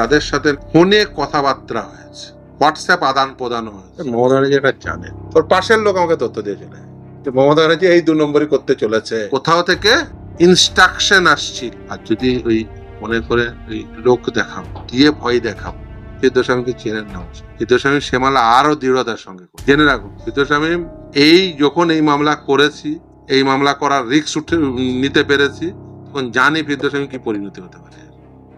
তাদের সাথে ফোনে কথাবার্তা হয়েছে হোয়াটসঅ্যাপ আদান প্রদান হয়েছে। মমতা ব্যানার্জি এটা জানে। তোর পাশের লোক আমাকে তথ্য দিয়েছিল যে মমতা ব্যানার্জি এই দু নম্বরই করতে চলেছে। কোথাও থেকে ইনস্ট্রাকশন আসছিল আর যদি ওই মনে করে ওই লোক দেখাবো দিয়ে ভয় দেখাবো সিদ্ধস্বামীকে চেনেন না সিদ্ধস্বামী সেমালা আরও দৃঢ়তার সঙ্গে জেনে রাখুন সিদ্ধস্বামী এই যখন এই মামলা করেছি এই মামলা করার রিস্ক উঠে নিতে পেরেছি তখন জানি বিদ্যাস্বামী কি পরিণতি হতে পারে।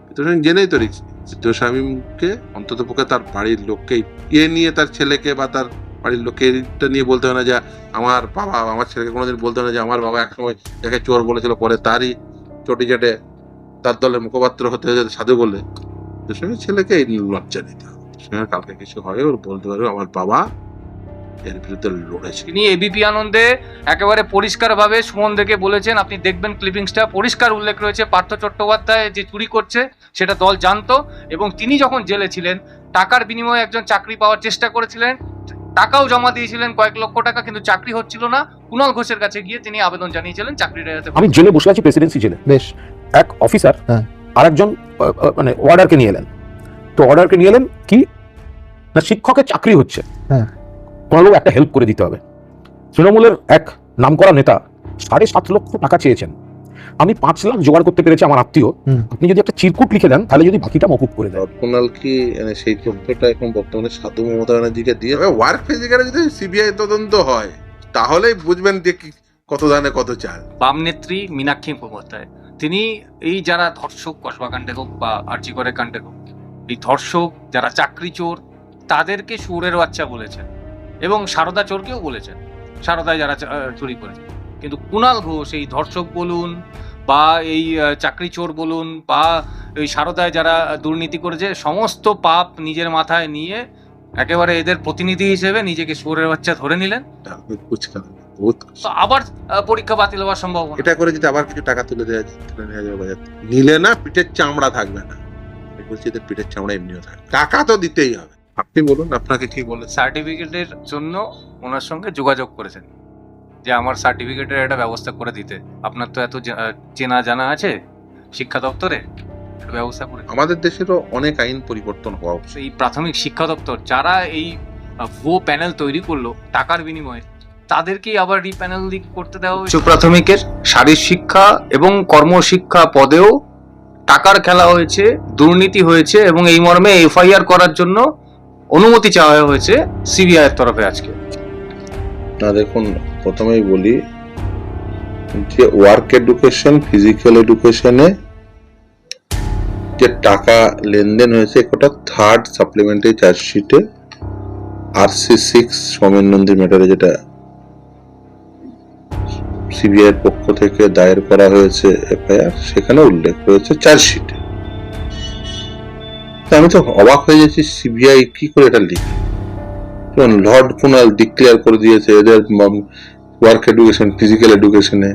বিদ্যাস্বামী জেনেই তো রিস্ক শামীমকে অন্তত পক্ষে তার বাড়ির লোককে, এ নিয়ে তার ছেলেকে বা তার বাড়ির লোককে এটা নিয়ে বলতে হয় না যে আমার বাবা, আমার ছেলেকে কোনোদিন বলতে হয় না যে আমার বাবা একসময় যাকে চোর বলেছিল, পরে তারই চটি চেটে তার দলের মুখপাত্র হতে হয়েছে সাধু বলে। বিদ্যাস্বামীর ছেলেকে এই লজ্জা দিতে হবে। কালকে কিছু হয় ওর বলতে পারবে, আমার বাবা এর বিরুদ্ধে লড়েছে তিনি এবিপি আনন্দে একেবারে পরিষ্কারভাবে সুমন দেখে বলেছেন আপনি দেখবেন ক্লিপিংসটা পরিষ্কার উল্লেখ রয়েছে পার্থ চট্টোপাধ্যায় যে চুরি করছে সেটা দল জানতো এবং তিনি যখন জেলে ছিলেন টাকার বিনিময়ে একজন চাকরি পাওয়ার চেষ্টা করেছিলেন টাকাও জমা দিয়েছিলেন কয়েক লক্ষ টাকা কিন্তু চাকরি হচ্ছিল না। কুণাল ঘোষের কাছে গিয়ে তিনি আবেদন জানিয়েছিলেন চাকরিটা যাতে আমি জেলে বসে আছি প্রেসিডেন্সি জেলে। বেশ। এক অফিসার হ্যাঁ। আর একজন মানে অর্ডারকে নিয়ে এলেন। তো অর্ডারকে নিয়ে এলেন কি? না শিক্ষকের চাকরি হচ্ছে। হ্যাঁ। কোনোবাবু একটা হেল্প করে দিতে হবে। তৃণমূলের এক নামকরা নেতা সাড়ে সাত লক্ষ টাকা চেয়েছেন। আমি পাঁচ লাখ জোগাড় করতে পেরেছি আমার আত্মীয়। আপনি যদি একটা চিরকুট লিখে দেন তাহলে যদি বাকিটা মকুব করে দেন কুণাল কি মানে সেই তথ্যটা এখন বর্তমানে সাধু মমতা ব্যানার্জিকে দিয়ে ওয়ার্ক ফিজিক্যালে যদি সিবিআই তদন্ত হয় তাহলেই বুঝবেন যে কত দানে কত চাল। বাম নেত্রী মীনাক্ষী মুখোপাধ্যায়। তিনি এই যারা ধর্ষক কসবা কাণ্ডে হোক বা আর্জিকরের কাণ্ডে হোক এই ধর্ষক যারা চাকরি চোর তাদেরকে সুরের বাচ্চা বলেছেন। এবং সারদা চোরকেও বলেছেন সারদায় যারা চুরি করেছে। কিন্তু কুণাল ঘোষ এই ধর্ষক বলুন বা এই চাকরি চোর বলুন বা এই সারদায় যারা দুর্নীতি করেছে সমস্ত পাপ নিজের মাথায় নিয়ে একেবারে এদের প্রতিনিধি হিসেবে নিজেকে সুরের বাচ্চা ধরে নিলেন। আবার পরীক্ষা বাতিল হওয়ার সম্ভাবনা। এটা করে যদি আবার কিছু টাকা তুলে দেওয়া যায় তুলে নেওয়া যাবে বাজার নিলে না পিঠের চামড়া থাকবে না। বলছি এদের পিঠের চামড়া এমনিও থাকবে টাকা তো দিতেই হবে। আপনি বলুন আপনাকে কি বলে সার্টিফিকেটের জন্য ওনার সঙ্গে যোগাযোগ করেছেন যে আমার সার্টিফিকেটের একটা ব্যবস্থা করে দিতে। আপনার তো এত চেনা জানা আছে শিক্ষা দপ্তরে ব্যবস্থা করে। আমাদের দেশেরও অনেক আইন পরিবর্তন হওয়া এই প্রাথমিক শিক্ষা দপ্তর যারা এই ভুয়ো প্যানেল তৈরি করল টাকার বিনিময়ে তাদেরকেই আবার রিপ্যানেল করতে দেওয়া উচ্চ প্রাথমিকের শারীর শিক্ষা এবং কর্মশিক্ষা পদেও টাকার খেলা হয়েছে দুর্নীতি হয়েছে এবং এই মর্মে এফআইআর করার জন্য অনুমতি চাওয়া হয়েছে সিবিআই এর তরফে আজকে। না, দেখুন, প্রথমেই বলি যে ওয়ার্ক এডুকেশন ফিজিক্যাল এডুকেশনে যে টাকা লেনদেন হয়েছে, একটা third supplementary চার্জশিটে R C six Soumen Nandi ম্যাটারে যেটা সিবিআই পক্ষ থেকে দায়ের করা হয়েছে এফআইআর সেখানে উল্লেখ রয়েছে চার্জশিটে আমি তো অবাক হয়ে যাচ্ছি সিবিআই কি করে এটা লিখে? লর্ড কুনাল ডিক্লেয়ার করে দিয়েছে এদের ওয়ার্ক এডুকেশন ফিজিক্যাল এডুকেশনে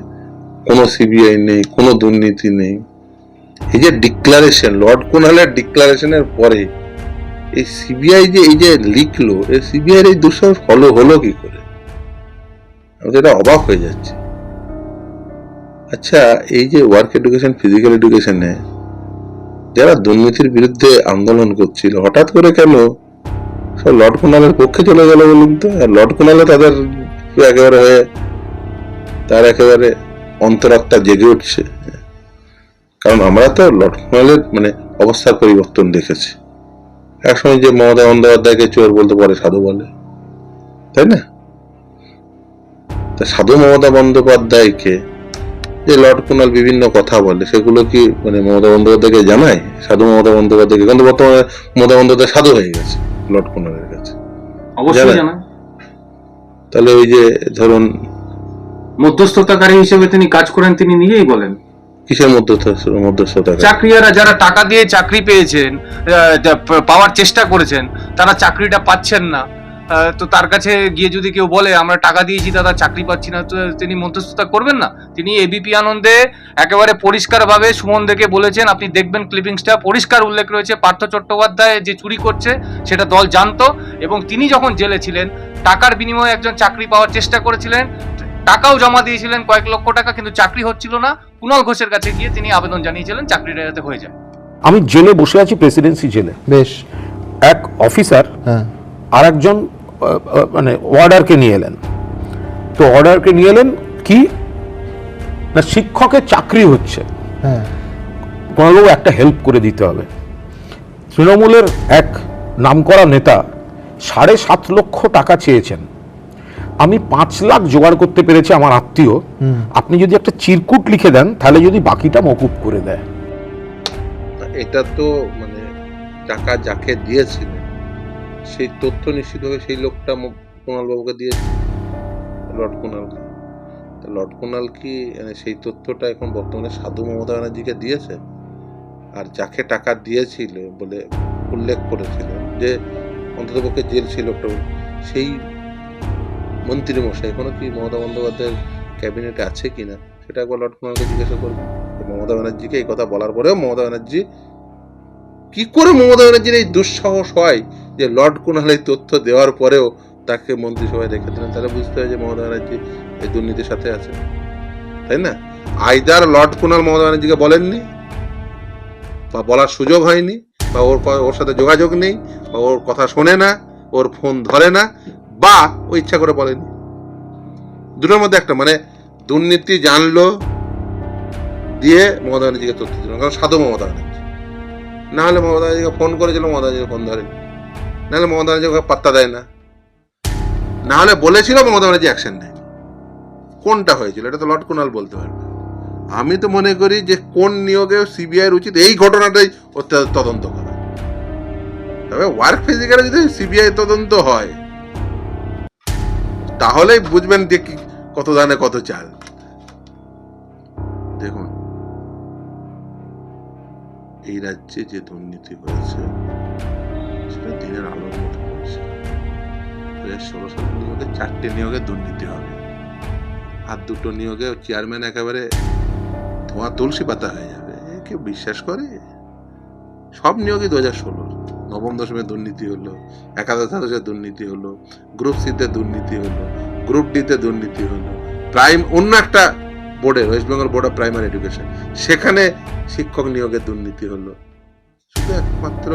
কোনো সিবিআই নেই, কোনো দুর্নীতি নেই। এই যে ডিক্লারেশন লর্ড কুনালের ডিক্লারেশনের পরে এই সিবিআই যে, এই যে লিখলো, এই সিবিআই এই দুঃসাহস ফলো হলো কি করে? আমি তো এটা অবাক হয়ে যাচ্ছে। আচ্ছা এই যে ওয়ার্ক এডুকেশন ফিজিক্যাল এডুকেশনে যারা দুর্নীতির বিরুদ্ধে আন্দোলন করছিল, হঠাৎ করে কেন? সব লর্ড কুনালের পক্ষে চলে গেল বলুন তো। আর লর্ড কুনালে তাদের একেবারে হয়ে তার একেবারে অন্তরাত্মা জেগে উঠছে। কারণ আমরা তো লর্ড কুনালের মানে অবস্থার পরিবর্তন দেখেছি। একসময় যে মমতা বন্দ্যোপাধ্যায়কে চোর বলতে পারে সাধু বলে। তাই না? তা সাধু মমতা বন্দ্যোপাধ্যায়কে যে লর্ড কুনাল বিভিন্ন কথা বলে সেগুলো কি মানে মমতা বন্দ্যোপাধ্যায়কে জানায়? সাধু মমতা বন্দ্যোপাধ্যায়কে? কিন্তু বর্তমানে মমতা বন্দ্যোপাধ্যায় সাধু হয়ে গেছে লর্ড কুনালের কাছে। অবশ্যই তাহলে ওই যে ধরুন মধ্যস্থতাকারী হিসেবে তিনি কাজ করেন তিনি নিজেই বলেন। কিসের মধ্যস্থ মধ্যস্থতা চাকরিয়ারা যারা টাকা দিয়ে চাকরি পেয়েছেন পাওয়ার চেষ্টা করেছেন তারা চাকরিটা পাচ্ছেন না। তো তার কাছে গিয়ে যদি কেউ বলে আমরা টাকা দিয়েছি দাদা চাকরি পাচ্ছি না। তো তিনি মধ্যস্থতা করবেন না। তিনি এবিপি আনন্দে একেবারে পরিষ্কারভাবে সুমন দেখে বলেছেন আপনি দেখবেন ক্লিপিংসটা পরিষ্কার উল্লেখ রয়েছে পার্থ চট্টোপাধ্যায় যে চুরি করছে সেটা দল জানতো এবং তিনি যখন জেলে ছিলেন টাকার বিনিময়ে একজন চাকরি পাওয়ার চেষ্টা করেছিলেন। টাকাও জমা দিয়েছিলেন কয়েক লক্ষ টাকা কিন্তু চাকরি হচ্ছিল না। কুণাল ঘোষের কাছে গিয়ে তিনি আবেদন জানিয়েছিলেন চাকরিটা যাতে হয়ে যায় আমি জেলে বসে আছি প্রেসিডেন্সি জেলে। বেশ। এক অফিসার হ্যাঁ। আর একজন মানে অর্ডারকে নিয়ে এলেন। তো অর্ডারকে নিয়ে এলেন কি? না শিক্ষকের চাকরি হচ্ছে। হ্যাঁ। কোনোবাবু একটা হেল্প করে দিতে হবে। তৃণমূলের এক নামকরা নেতা সাড়ে সাত লক্ষ টাকা চেয়েছেন। আমি পাঁচ লাখ জোগাড় করতে পেরেছি আমার আত্মীয়। আপনি যদি একটা চিরকুট লিখে দেন তাহলে যদি বাকিটা মকুব করে দেয়। এটা তো মানে টাকা যাকে দিয়েছিলেন সেই তথ্য নিশ্চিতভাবে সেই লোকটা কুণালবাবুকে দিয়েছে। লর্ড কুণালকে তা লর্ড কুণাল কি মানে সেই তথ্যটা এখন বর্তমানে সাধু মমতা ব্যানার্জিকে দিয়েছে? আর যাকে টাকা দিয়েছিল বলে উল্লেখ করেছিলেন যে অন্ততপক্ষে জেল ছিল লোকটা সেই মন্ত্রী মশাই, এখনও কি মমতা বন্দ্যোপাধ্যায়ের ক্যাবিনেটে আছে কিনা সেটা একবার লর্ড কুণালকে জিজ্ঞাসা করবে। মমতা ব্যানার্জিকে এই কথা বলার পরেও মমতা ব্যানার্জি কি করে মমতা ব্যানার্জির এই দুঃসাহস হয়? যে লর্ড এই তথ্য দেওয়ার পরেও তাকে মন্ত্রিসভায় রেখে দিলেন। তাহলে বুঝতে হয় যে মমতা ব্যানার্জি এই দুর্নীতির সাথে আছে তাই না? আইদার লর্ড কুণাল মমতা ব্যানার্জিকে বলেননি, বা বলার সুযোগ হয়নি, বা ওর ওর সাথে যোগাযোগ নেই, বা ওর কথা শোনে না, ওর ফোন ধরে না, বা ও ইচ্ছা করে বলেনি। দুটোর মধ্যে একটা মানে দুর্নীতি জানলো দিয়ে মমতা ব্যানার্জিকে তথ্য দিল, কারণ সাধু মমতা ব্যানার্জি। না হলে মমতা ব্যানার্জিকে ফোন করেছিল, মমতা ব্যানার্জিকে ফোন ধরেনি। না হলে মমতা ব্যানার্জি ওকে পাত্তা দেয় না। না হলে বলেছিল মমতা ব্যানার্জি অ্যাকশন নেয়। কোনটা হয়েছিল? এটা তো লর্ড কুণাল বলতে পারবে। আমি তো মনে করি যে কোন নিয়োগে সিবিআই উচিত এই ঘটনাটাই তদন্ত করা। তবে ওয়ার্ক ফিজিক্যালে যদি সিবিআই তদন্ত হয়, তাহলেই বুঝবেন যে কত দানে কত চাল। দেখুন, এই রাজ্যে যে দুর্নীতি হয়েছে সেটা দিনের আলোর মতো হয়েছে দু হাজার ষোলো সালের নিয়োগে চারটে নিয়োগে দুর্নীতি হবে। আর দুটো নিয়োগে চেয়ারম্যান একেবারে ধোঁয়া তুলসী পাতা হয়ে যাবে। কেউ বিশ্বাস করে? সব নিয়োগই দু হাজার ষোলোর। নবম দশমে দুর্নীতি হলো, একাদশ দ্বাদশে দুর্নীতি হলো গ্রুপ সিতে দুর্নীতি হলো গ্রুপ ডিতে দুর্নীতি হলো। প্রাইম অন্য একটা বোর্ডে West Bengal board of primary education সেখানে শিক্ষক নিয়োগের দুর্নীতি হলো। শুধু একমাত্র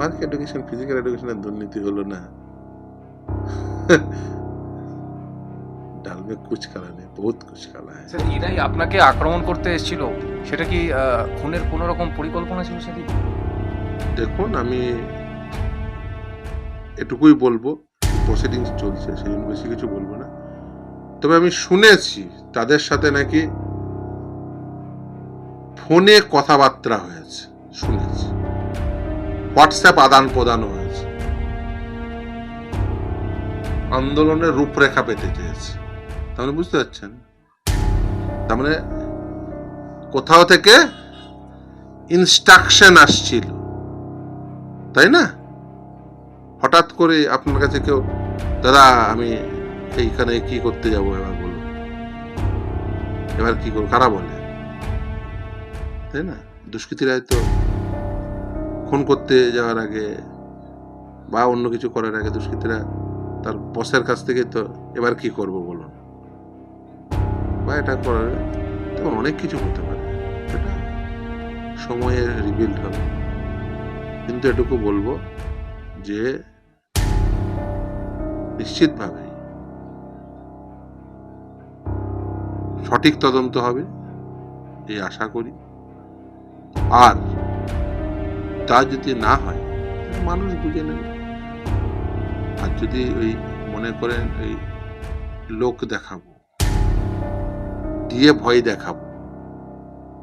পার্ক এডুকেশন ফিজিক্যাল এডুকেশনের দুর্নীতি হলো না। ডালমে কুচ কালা নেই বহুত কুচ কালা হ্যাঁ স্যার এরাই আপনাকে আক্রমণ করতে এসেছিল। সেটা কি খুনের কোনো রকম পরিকল্পনা ছিল সেদিন? দেখুন আমি এটুকুই বলব প্রসিডিংস চলছে সেই জন্য বেশি কিছু বলব না। তবে আমি শুনেছি তাদের সাথে নাকি ফোনে কথাবার্তা হয়েছে শুনেছি। হোয়াটসঅ্যাপ আদান প্রদান হয়েছে। আন্দোলনের রূপরেখা পেতে চেয়েছে। মানে বুঝতে পারছেন? তার মানে কোথাও থেকে ইনস্ট্রাকশন আসছিল। তাই না? হঠাৎ করে আপনার কাছে কেউ, দাদা, আমি এইখানে কি করতে যাব এবার বলুন। এবার কি করব? কারা বলে? তাই না? দুষ্কৃতীরা তো খুন করতে যাওয়ার আগে বা অন্য কিছু করার আগে দুষ্কৃতীরা তার বসের কাছ থেকে তো এবার কি করব বলুন? বা এটা করার তখন অনেক কিছু হতে পারে। এটা সময়ে রিবিল্ড হবে। কিন্তু এটুকু বলব যে নিশ্চিতভাবে সঠিক তদন্ত হবে, এই আশা করি। আর তা যদি না হয় মানুষ বুঝে নেবে। আর যদি ওই মনে করেন এই লোক দেখাবো দিয়ে ভয় দেখাবো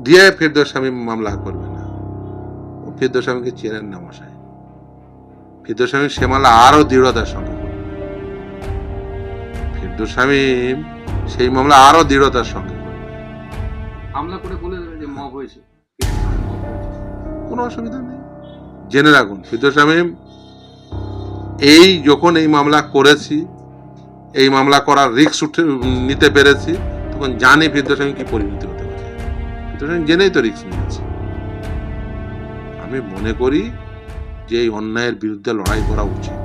দিয়ে ফেরদৌস স্বামী মামলা করবে না। ও ফেরদৌস স্বামীকে চেনেন না মশাই। ফেরদৌস স্বামী সে মামলা আরও দৃঢ়তার সঙ্গে করবে। স্বামী সেই মামলা আরও দৃঢ়তার সঙ্গে হামলা করে বলে দেবে যে মব হয়েছে। কোনো অসুবিধা নেই। জেনে রাখুন শামীম এই যখন এই মামলা করেছি, এই মামলা করার রিস্ক উঠে, নিতে পেরেছি, তখন জানি শামীম কি পরিণতি হতে পারে। শামীম জেনেই তো রিস্ক নিয়েছে। আমি মনে করি যে এই অন্যায়ের বিরুদ্ধে লড়াই করা উচিত।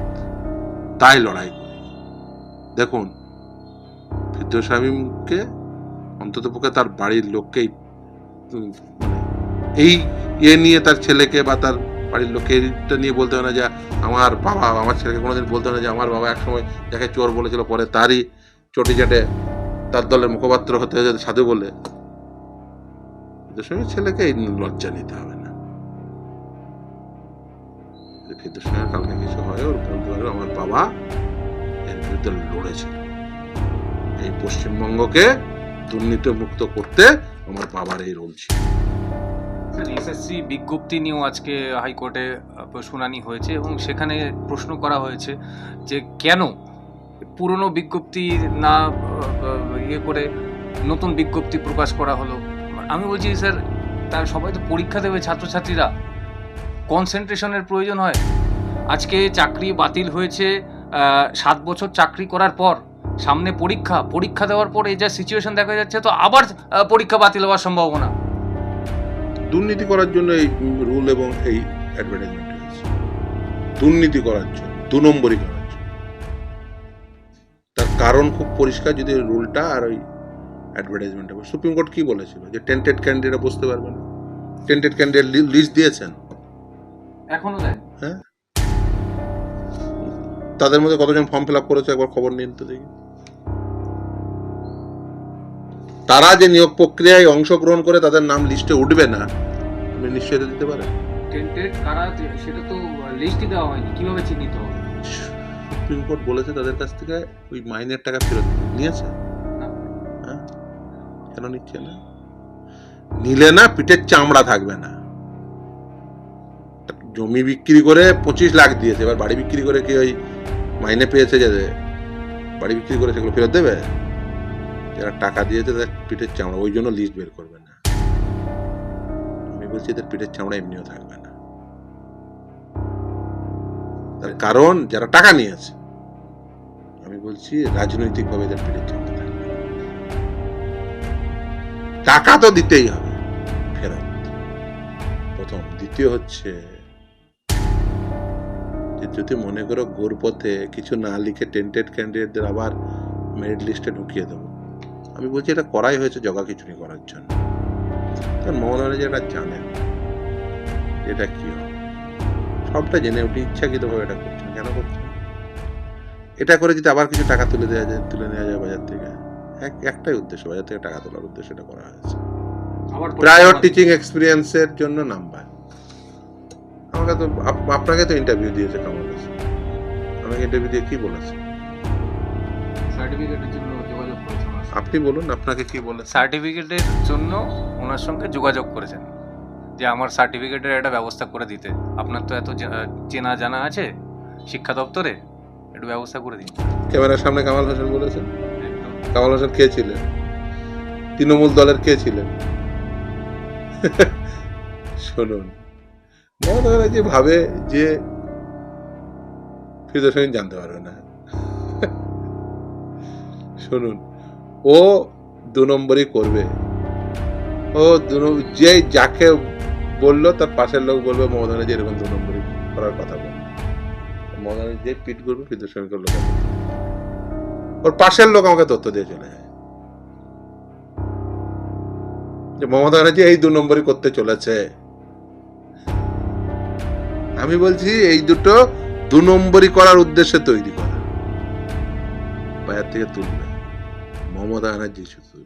তাই লড়াই করি। দেখুন শামীমকে অন্তত পক্ষে তার বাড়ির লোককেই মানে এই এ নিয়ে তার ছেলেকে বা তার বাড়ির লোককে এটা নিয়ে বলতে হয় না যে আমার বাবা, আমার ছেলেকে কোনোদিন বলতে হয় না যে আমার বাবা একসময় যাকে চোর বলেছিল, পরে তারই চটি চাটে তার দলের মুখপাত্র হতে হয়েছে, সাধু বলে। সঙ্গে ছেলেকে এই লজ্জা নিতে হবে না। ফিরদোর সঙ্গে কালকে কিছু হয়, ওর বলতে আমার বাবা, এর বিরুদ্ধে লড়েছিল। এই পশ্চিমবঙ্গকে দুর্নীতি মুক্ত করতে আমার বাবার এই রোল ছিল। এসএসসি বিজ্ঞপ্তি নিয়েও আজকে হাইকোর্টে শুনানি হয়েছে এবং সেখানে প্রশ্ন করা হয়েছে যে কেন পুরনো বিজ্ঞপ্তি না ইয়ে করে নতুন বিজ্ঞপ্তি প্রকাশ করা হলো? আমি বলছি স্যার তার সবাই তো পরীক্ষা দেবে, ছাত্রছাত্রীরা। কনসেন্ট্রেশনের প্রয়োজন হয়। আজকে চাকরি বাতিল হয়েছে সাত বছর চাকরি করার পর। সামনে পরীক্ষা পরীক্ষা দেওয়ার পর এই যা সিচুয়েশন দেখা যাচ্ছে, তো আবার পরীক্ষা বাতিল হওয়ার সম্ভাবনা। দুর্নীতি করার জন্য এই রুল এবং এই অ্যাডভার্টাইজমেন্ট হয়েছে দুর্নীতি করার জন্য দু নম্বরই করার জন্য। তার কারণ খুব পরিষ্কার যদি রুলটা আর ওই অ্যাডভার্টাইজমেন্টটা সুপ্রিম কোর্ট কি বলেছিল? যে টেন্টেড ক্যান্ডিডেট বসতে পারবে না। টেন্টেড ক্যান্ডিডেট লিস্ট দিয়েছেন। এখনও হ্যাঁ? তাদের মধ্যে কতজন ফর্ম ফিল আপ করেছে একবার খবর নিন তো দেখি। তারা যে নিয়োগ প্রক্রিয়ায় অংশগ্রহণ করে তাদের নাম লিস্টে উঠবে না আপনি নিশ্চয়তা দিতে পারেন টেন্টেড কারা সেটা তো লিস্টই দেওয়া হয়নি কীভাবে চিহ্নিত হবে? সুপ্রিম কোর্ট বলেছে তাদের কাছ থেকে ওই মাইনের টাকা ফেরত নিয়েছে। হ্যাঁ? কেন নিচ্ছে না? নিলে না পিঠের চামড়া থাকবে না। জমি বিক্রি করে পঁচিশ লাখ দিয়েছে এবার বাড়ি বিক্রি করে কি ওই মাইনে পেয়েছে যে বাড়ি বিক্রি করে সেগুলো ফেরত দেবে? যারা টাকা দিয়েছে তাদের পিঠের চামড়া, ওই জন্য লিস্ট বের করবে না। আমি বলছি এদের পিঠের চামড়া এমনিও থাকবে না। তার কারণ, যারা টাকা নিয়েছে, আমি বলছি রাজনৈতিকভাবে এদের পিঠের চামড়া থাকবে। টাকা তো দিতেই হবে, ফেরত। প্রথম। দ্বিতীয় হচ্ছে যদি মনে করো গোর পথে কিছু না লিখে টেন্টেড ক্যান্ডিডেটদের আবার মেরিট লিস্টে ঢুকিয়ে দেবো আমি বলছি এটা করাই হয়েছে জগা খিচুড়ি করার জন্য। কারণ মমতা ব্যানার্জি এটা জানেন এটা কি হবে? সবটা জেনে উঠে ইচ্ছাকৃতভাবে এটা করছেন। কেন করছেন? এটা করে যদি আবার কিছু টাকা তুলে দেওয়া যায় তুলে নেওয়া যায় বাজার থেকে এক একটাই উদ্দেশ্য বাজার থেকে টাকা তোলার উদ্দেশ্য এটা করা হয়েছে। প্রায়র টিচিং এক্সপিরিয়েন্সের জন্য নাম্বার। আমাকে তো আপনাকে তো ইন্টারভিউ দিয়েছে কামাল আমাকে ইন্টারভিউ দিয়ে কি বলেছে? সার্টিফিকেটের আপনি বলুন আপনাকে কি বলেছে? সার্টিফিকেটের জন্য ওনার সঙ্গে যোগাযোগ করেছেন। যে আমার সার্টিফিকেটের একটা ব্যবস্থা করে দিতে। আপনার তো এত চেনা জানা আছে শিক্ষা দপ্তরে একটু ব্যবস্থা করে দিন। ক্যামেরার সামনে কামাল হোসেন বলেছেন। কামাল হোসেন কে ছিলেন? তৃণমূল দলের কে ছিলেন? শুনুন। মমতা ব্যানার্জি ভাবে যে ফিরদৌস জানতে পারবে না। শুনুন। ও দু নম্বরই করবে। ও দু যে যাকে বলল তার পাশের লোক বলবে মমতা ব্যানার্জি এরকম দু নম্বরই করার কথা বলবে মমতা যে পিট করবে ফিরদৌস সেলিমকে লোক ওর পাশের লোক আমাকে তথ্য দিয়ে চলে যায়। যে মমতা ব্যানার্জি এই দু নম্বরই করতে চলেছে। আমি বলছি, এই দুটো দু নম্বরই করার উদ্দেশ্যে তৈরি করা। বাইরে থেকে তুলবে। মমতা ব্যানার্জি শুধু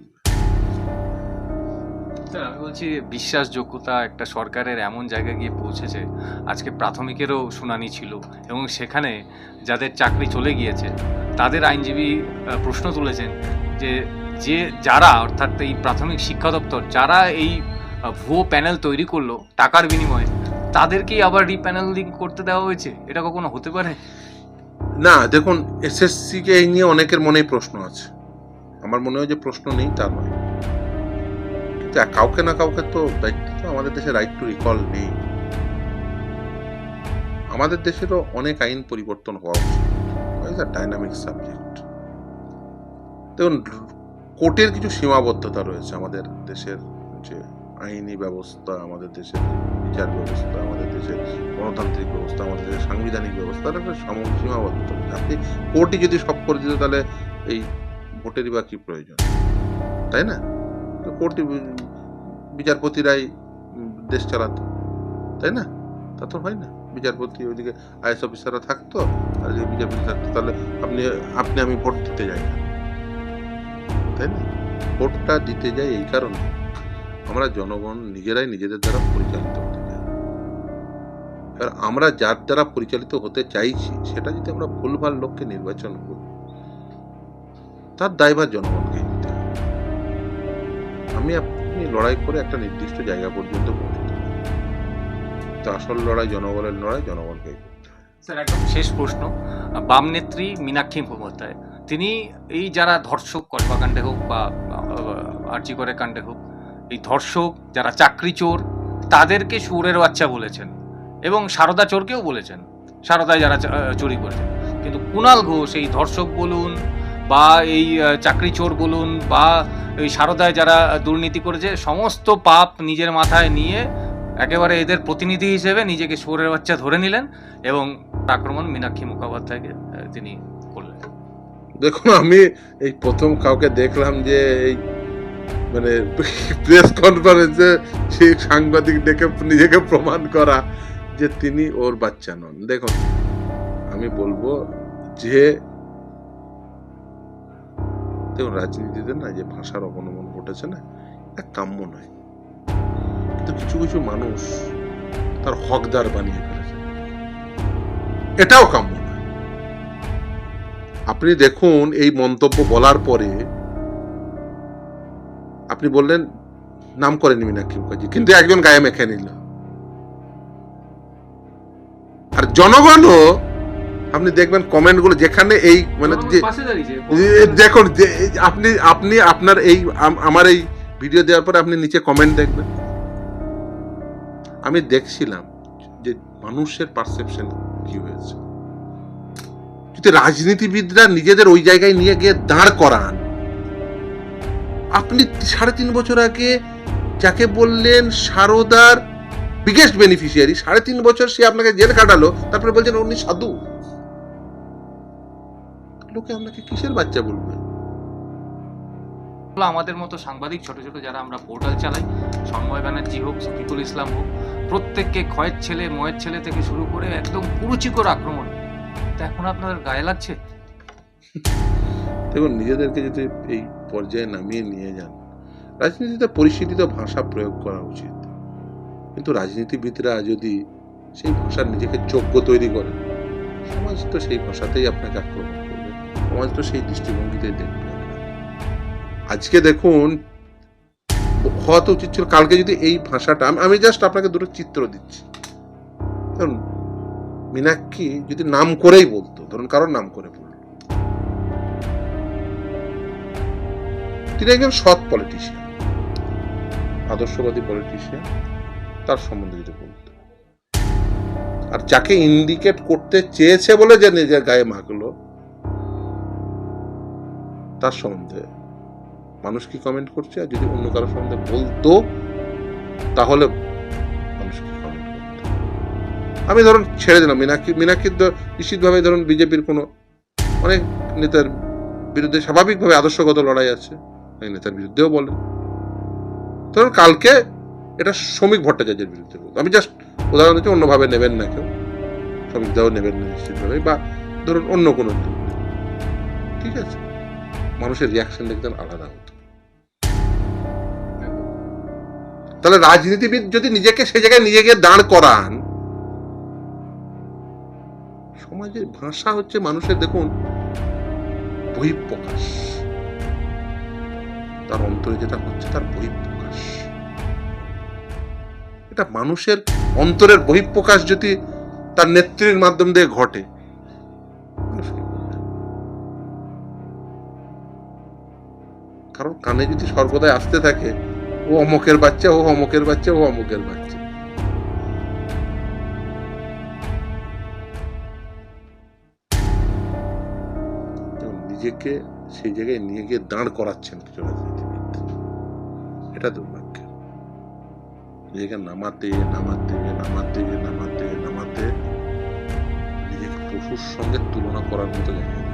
স্যার আমি বলছি বিশ্বাসযোগ্যতা একটা সরকারের এমন জায়গায় গিয়ে পৌঁছেছে আজকে প্রাথমিকেরও শুনানি ছিল এবং সেখানে যাদের চাকরি চলে গিয়েছে তাদের আইনজীবী প্রশ্ন তুলেছেন যে যে যারা অর্থাৎ এই প্রাথমিক শিক্ষা দপ্তর যারা এই ভুয়ো প্যানেল তৈরি করল টাকার বিনিময়ে তাদেরকেই আবার রিপ্যানেলিং করতে দেওয়া হয়েছে? এটা কখনো হতে পারে? না দেখুন এসএসসি কে এই নিয়ে অনেকের মনেই প্রশ্ন আছে। আমার মনে হয় যে প্রশ্ন নেই, তা নয়। কিন্তু কাউকে না কাউকে তো দায়িত্ব তো আমাদের দেশে রাইট টু রিকল নেই। আমাদের দেশেরও অনেক আইন পরিবর্তন হওয়া উচিত। ডাইনামিক সাবজেক্ট দেখুন, কোর্টের কিছু সীমাবদ্ধতা রয়েছে আমাদের দেশের যে আইনি ব্যবস্থা, আমাদের দেশের বিচার ব্যবস্থা, আমাদের দেশের গণতান্ত্রিক ব্যবস্থা, আমাদের দেশের সাংবিধানিক ব্যবস্থা একটা সম- সীমাবদ্ধতা। আপনি কোর্টই যদি সব করে দিত তাহলে এই ভোটেরই বা কি প্রয়োজন? তাই না? তো কোর্টই বিচারপতিরাই দেশ চালাতো। তাই না? তা তো হয় না। বিচারপতি ওইদিকে আইএস অফিসাররা থাকতো, আর যদি বিচারপতি থাকতো, তাহলে আপনি আপনি আমি ভোট দিতে যাই না। তাই না? ভোটটা দিতে যাই এই কারণে। আমরা জনগণ নিজেরাই নিজেদের দ্বারা পরিচালিত হতে চাই। এবার আমরা যার দ্বারা পরিচালিত হতে চাইছি, সেটা যদি আমরা ভুলভাল লোককে নির্বাচন করি তার দায়ভার জনগণকে নিতে হবে। আমি আপনি লড়াই করে একটা নির্দিষ্ট জায়গা পর্যন্ত পৌঁছতে তো আসল লড়াই জনগণের লড়াই জনগণকে স্যার, একদম শেষ প্রশ্ন। বাম নেত্রী মীনাক্ষী মুখোপাধ্যায়, তিনি এই যারা ধর্ষক কসবাকাণ্ডে হোক বা আর্জি করে কাণ্ডে হোক, এই ধর্ষক, যারা চাকরি চোর, তাদেরকে সুরের বাচ্চা বলেছেন এবং সারদা চোরকেও বলেছেন, সারদায় যারা চুরি করেছেন। কিন্তু কুণাল ঘোষ, এই ধর্ষক বলুন বা এই চাকরি চোর বলুন বা এই সারদায় যারা দুর্নীতি করেছে, সমস্ত পাপ নিজের মাথায় নিয়ে একেবারে এদের প্রতিনিধি হিসেবে নিজেকে সুরের বাচ্চা ধরে নিলেন এবং আক্রমণ মীনাক্ষী মুখোপাধ্যায়কে তিনি করলেন। দেখুন, আমি এই প্রথম কাউকে দেখলাম যে এই মানে প্রেস কনফারেন্সে সেই সাংবাদিক ডেকে নিজেকে প্রমাণ করা যে তিনি ওর বাচ্চা নন। দেখুন, আমি বলব যে দেখুন রাজনীতিতে না যে ভাষার অবলম্বন ঘটেছে না এটা কাম্য নয়। কিন্তু কিছু কিছু মানুষ তার হকদার বানিয়ে ফেলেছে। এটাও কাম্য নয়। আপনি দেখুন, এই মন্তব্য বলার পরে আপনি বললেন, নাম করেনি মীনাক্ষী মুখার্জি, কিন্তু একজন গায়ে মেখে নিল। আর জনগণও আপনি দেখবেন কমেন্টগুলো যেখানে এই মানে যে দেখুন আপনি আপনি আপনার এই আমার এই ভিডিও দেওয়ার পরে আপনি নিচে কমেন্ট দেখবেন। আমি দেখছিলাম যে মানুষের পারসেপশন কি হয়েছে। যদি রাজনীতিবিদরা নিজেদের ওই জায়গায় নিয়ে গিয়ে দাঁড় করান আপনি সাড়ে তিন বছর আগে যাকে বললেন সারদার বিগেস্ট বেনিফিশিয়ারি সাড়ে তিন বছর সে আপনাকে জেল কাটালো তারপরে বলছেন উনি সাধু। লোকে আপনাকে কিসের বাচ্চা বলবে? আমাদের মতো সাংবাদিক ছোট ছোট যারা আমরা পোর্টাল চালাই সন্ময় ব্যানার্জি হোক শফিকুল ইসলাম হোক প্রত্যেককে ক্ষয়ের ছেলে ময়ের ছেলে থেকে শুরু করে একদম কুরুচিকর আক্রমণ। তা এখন আপনাদের গায়ে লাগছে? দেখুন নিজেদেরকে যদি এই পর্যায়ে নামিয়ে নিয়ে যান রাজনীতিতে পরিশীলিত ভাষা প্রয়োগ করা উচিত। কিন্তু রাজনীতিবিদরা যদি সেই ভাষার নিজেকে যোগ্য তৈরি করে সমাজ তো সেই ভাষাতেই আপনাকে আক্রমণ সমাজ তো সেই দৃষ্টিভঙ্গিতেই দেখবে আজকে দেখুন হওয়া উচিত ছিল, কালকে যদি এই ভাষাটা, আমি- জাস্ট আপনাকে দুটো চিত্র দিচ্ছি। ধরুন, মীনাক্ষী যদি নাম করেই বলতো, ধরুন কারোর নাম করে বলতো তিনি একজন সৎ পলিটিশিয়ান আদর্শবাদী পলিটিশিয়ান তার সম্বন্ধে যদি বলতো। আর যাকে ইন্ডিকেট করতে চেয়েছে বলে যে নিজের গায়ে মাখলো তার সম্বন্ধে। মানুষ কি কমেন্ট করছে? আর যদি অন্য কারোর সম্বন্ধে বলতো, তাহলে মানুষ কি কমেন্ট করতো? আমি ধরুন ছেড়ে দিলাম। মীনাক্ষী মীনাক্ষীর নিশ্চিতভাবে ধরুন বিজেপির কোনো অনেক নেতার বিরুদ্ধে স্বাভাবিকভাবে আদর্শগত লড়াই আছে। এই নেতার বিরুদ্ধেও বলে। ধরুন কালকে এটা শ্রমিক ভট্টাচার্যের বিরুদ্ধে বলতো। আমি জাস্ট উদাহরণ দিচ্ছি, অন্যভাবে নেবেন না কেউ। শ্রমিক দাও নেবেন না নিশ্চিতভাবে, বা ধরুন অন্য কোনো ঠিক আছে? মানুষের রিয়াকশন দেখতেন আলাদা হতো তাহলে রাজনীতিবিদ যদি নিজেকে সেই জায়গায় নিজেকে দাঁড় করান, সমাজের ভাষা হচ্ছে মানুষের, দেখুন, বহিঃপ্রকাশ। তার অন্তরে যেটা হচ্ছে তার বহিঃপ্রকাশ। এটা মানুষের অন্তরের বহিঃপ্রকাশ যদি তার নেত্রীর মাধ্যম দিয়ে ঘটে কারণ কানে যদি সর্বদাই আসতে থাকে, ও অমকের বাচ্চা, ও অমকের বাচ্চা, ও অমকের বাচ্চা। নিজেকে সেই জায়গায় নিয়ে গিয়ে দাঁড় করাচ্ছেন কিছু রাজনীতিবিদ এটা দুর্ভাগ্য। নিজেকে নামাতে নামাতে নামাতে নামাতে নামাতে নিজেকে পশুর সঙ্গে তুলনা করার মতো জায়গায়